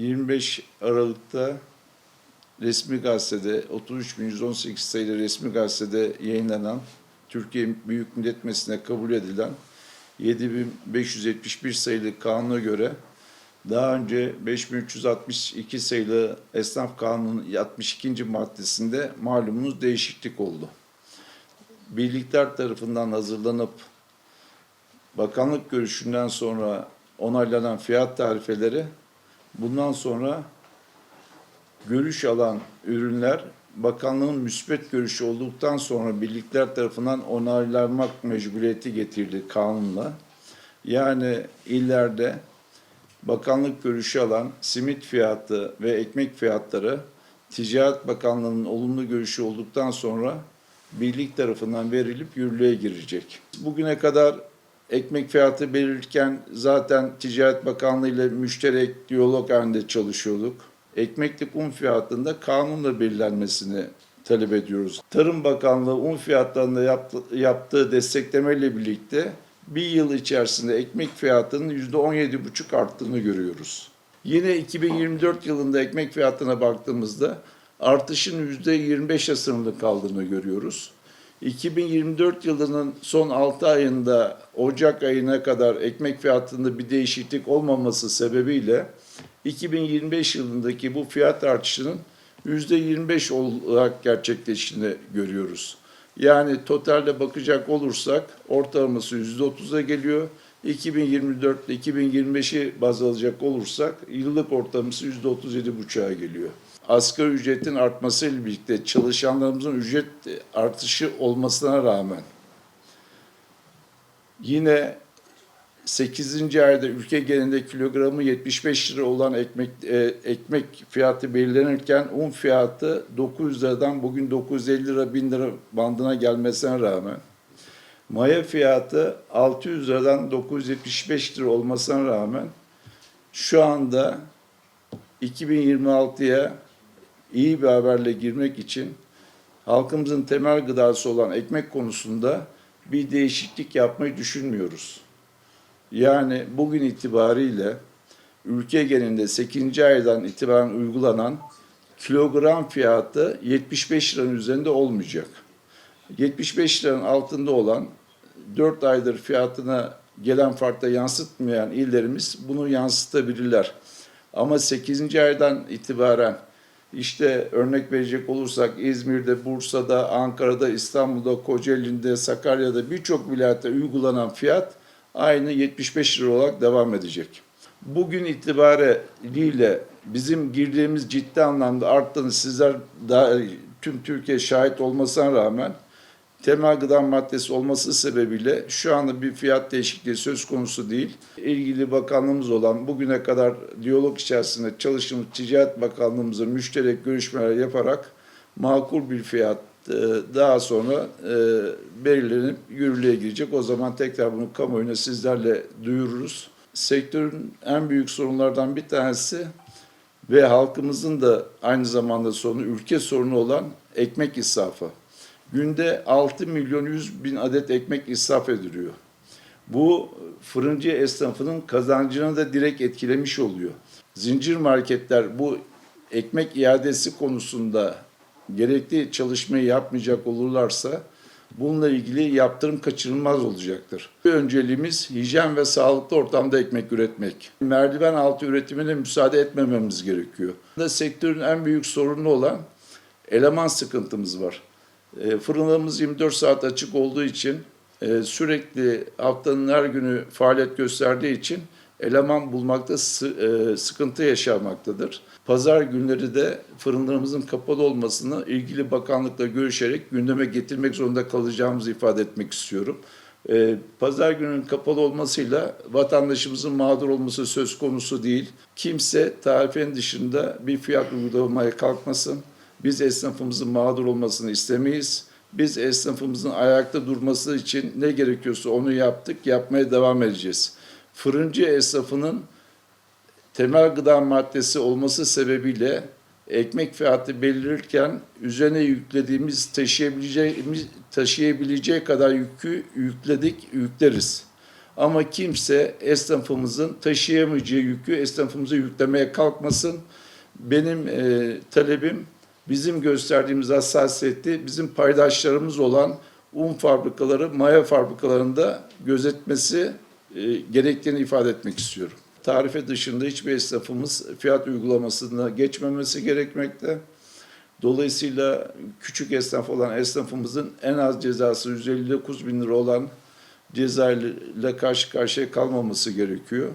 25 Aralık'ta resmi gazetede 33.118 sayılı resmi gazetede yayınlanan Türkiye Büyük Millet Meclisi'ne kabul edilen 7571 sayılı kanuna göre daha önce 5362 sayılı Esnaf Kanunu'nun 62. maddesinde malumunuz değişiklik oldu. Birlikler tarafından hazırlanıp bakanlık görüşünden sonra onaylanan fiyat tarifeleri bundan sonra görüş alan ürünler bakanlığın müsbet görüşü olduktan sonra birlikler tarafından onaylanmak mecburiyeti getirildi kanunla. Yani illerde bakanlık görüşü alan simit fiyatı ve ekmek fiyatları Ticaret Bakanlığı'nın olumlu görüşü olduktan sonra birlik tarafından verilip yürürlüğe girecek. Bugüne kadar ekmek fiyatı belirlerken zaten Ticaret Bakanlığı ile müşterek diyalog halinde çalışıyorduk. Ekmeklik un fiyatında kanunla belirlenmesini talep ediyoruz. Tarım Bakanlığı un fiyatlarında yaptı, yaptığı desteklemeyle birlikte bir yıl içerisinde ekmek fiyatının %17,5 arttığını görüyoruz. Yine 2024 yılında ekmek fiyatına baktığımızda artışın %25'e sınırlı kaldığını görüyoruz. 2024 yılının son 6 ayında Ocak ayına kadar ekmek fiyatında bir değişiklik olmaması sebebiyle 2025 yılındaki bu fiyat artışının %25 olarak gerçekleştiğini görüyoruz. Yani totalde bakacak olursak ortalaması %30'a geliyor. 2024 ile 2025'i baz alacak olursak yıllık ortalaması %37,5'a geliyor. Asgari ücretin artmasıyla birlikte çalışanlarımızın ücret artışı olmasına rağmen yine 8. ayda ülke genelinde kilogramı 75 lira olan ekmek e, ekmek fiyatı belirlenirken un fiyatı 900 liradan bugün 950 lira 1000 lira bandına gelmesine rağmen maya fiyatı 600 liradan 975 lira olmasına rağmen şu anda 2026'ya iyi bir haberle girmek için halkımızın temel gıdası olan ekmek konusunda bir değişiklik yapmayı düşünmüyoruz. Yani bugün itibariyle ülke genelinde 8. aydan itibaren uygulanan kilogram fiyatı 75 liranın üzerinde olmayacak. 75 liranın altında olan 4 aydır fiyatına gelen farkta yansıtmayan illerimiz bunu yansıtabilirler. Ama 8. aydan itibaren işte örnek verecek olursak İzmir'de, Bursa'da, Ankara'da, İstanbul'da, Kocaeli'nde, Sakarya'da birçok vilayette uygulanan fiyat aynı 75 lira olarak devam edecek. Bugün itibariyle bizim girdiğimiz ciddi anlamda arttığını sizler daha tüm Türkiye şahit olmasına rağmen temel gıda maddesi olması sebebiyle şu anda bir fiyat değişikliği söz konusu değil. İlgili bakanlığımız olan bugüne kadar diyalog içerisinde çalıştığımız Ticaret Bakanlığımızla müşterek görüşmeler yaparak makul bir fiyat e, daha sonra e, belirlenip yürürlüğe girecek. O zaman tekrar bunu kamuoyuna sizlerle duyururuz. Sektörün en büyük sorunlardan bir tanesi ve halkımızın da aynı zamanda sorunu, ülke sorunu olan ekmek israfı. Günde 6 milyon 100 bin adet ekmek israf ediliyor. Bu fırıncı esnafının kazancını da direkt etkilemiş oluyor. Zincir marketler bu ekmek iadesi konusunda gerekli çalışmayı yapmayacak olurlarsa bununla ilgili yaptırım kaçınılmaz olacaktır. Önceliğimiz hijyen ve sağlıklı ortamda ekmek üretmek. Merdiven altı üretimine müsaade etmememiz gerekiyor. Da sektörün en büyük sorunu olan eleman sıkıntımız var. E, fırınlarımız 24 saat açık olduğu için e, sürekli haftanın her günü faaliyet gösterdiği için eleman bulmakta e, sıkıntı yaşamaktadır. Pazar günleri de fırınlarımızın kapalı olmasını ilgili bakanlıkla görüşerek gündeme getirmek zorunda kalacağımızı ifade etmek istiyorum. E, Pazar gününün kapalı olmasıyla vatandaşımızın mağdur olması söz konusu değil. Kimse tarifenin dışında bir fiyat uygulamaya kalkmasın. Biz esnafımızın mağdur olmasını istemeyiz. Biz esnafımızın ayakta durması için ne gerekiyorsa onu yaptık, yapmaya devam edeceğiz. Fırıncı esnafının temel gıda maddesi olması sebebiyle ekmek fiyatı belirlerken üzerine yüklediğimiz taşıyabileceğimiz taşıyabileceği kadar yükü yükledik, yükleriz. Ama kimse esnafımızın taşıyamayacağı yükü esnafımıza yüklemeye kalkmasın. Benim e, talebim bizim gösterdiğimiz hassasiyeti bizim paydaşlarımız olan un fabrikaları, maya fabrikalarında gözetmesi e, gerektiğini ifade etmek istiyorum. Tarife dışında hiçbir esnafımız fiyat uygulamasına geçmemesi gerekmekte. Dolayısıyla küçük esnaf olan esnafımızın en az cezası 159 bin lira olan ceza ile karşı karşıya kalmaması gerekiyor.